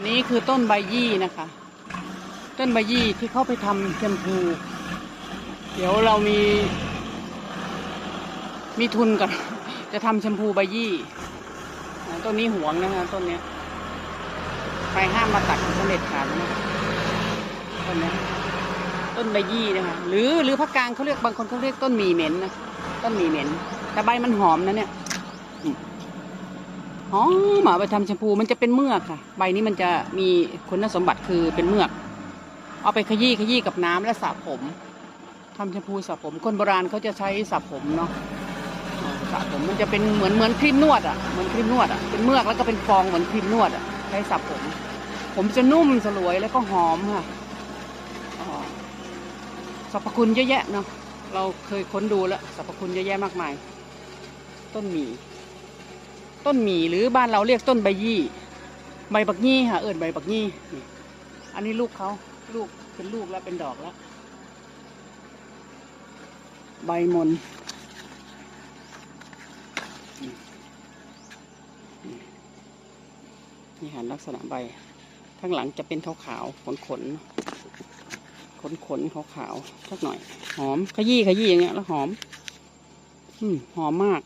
อันนี้คือต้นใบยี่นะคะ ต้นใบยี่ที่เขาไปทำแชมพู เดี๋ยวเรามี มีทุนก่อนจะทำแชมพูใบยี่ต้นนี้หวงนะคะต้นเนี้ยใครห้ามมาตัดสำเร็จขาดนะต้นนี้ต้นใบยี่นะคะหรือหรือภาคกลางเขาเรียกบางคนเขาเรียกต้นหมีเหม็นนะต้นหมีเหม็นแต่ใบมันหอมนะเนี่ย หอมเอาไปทำแชมพูมันจะเป็นเมือกค่ะ ใบนี้มันจะมีคุณสมบัติคือเป็นเมือก เอาไปขยี้ขยี้กับน้ำแล้วสระผมทำแชมพูสระผมคนโบราณเขาจะใช้สระผมเนาะสระผมมันจะเป็นเหมือนเหมือนครีมนวดอะเหมือนครีมนวดอะเป็นเมือกแล้วก็เป็นฟองเหมือนครีมนวดอะใช้สระผม ผมจะนุ่มสลวยแล้วก็หอมค่ะอ๋อสรรพคุณเยอะแยะเนาะเราเคยค้นดูแล้วสรรพคุณเยอะแยะมากมาย ต้นหมี่ ต้นหมีหรือบ้านเราเรียกต้นใบยี่ใบบักยี่ค่ะเอิญใบบักยี่นี่อันนี้ลูกเขาลูกเป็นลูกแล้วเป็นดอกแล้ว ใบมนนี่นี่นี่ค่ะลักษณะใบ ข้างหลังจะเป็นขาวๆขนๆขนขนขาวๆสักหน่อย หอมขยี้ขยี้อย่างเงี้ยแล้วหอม อืมหอมมาก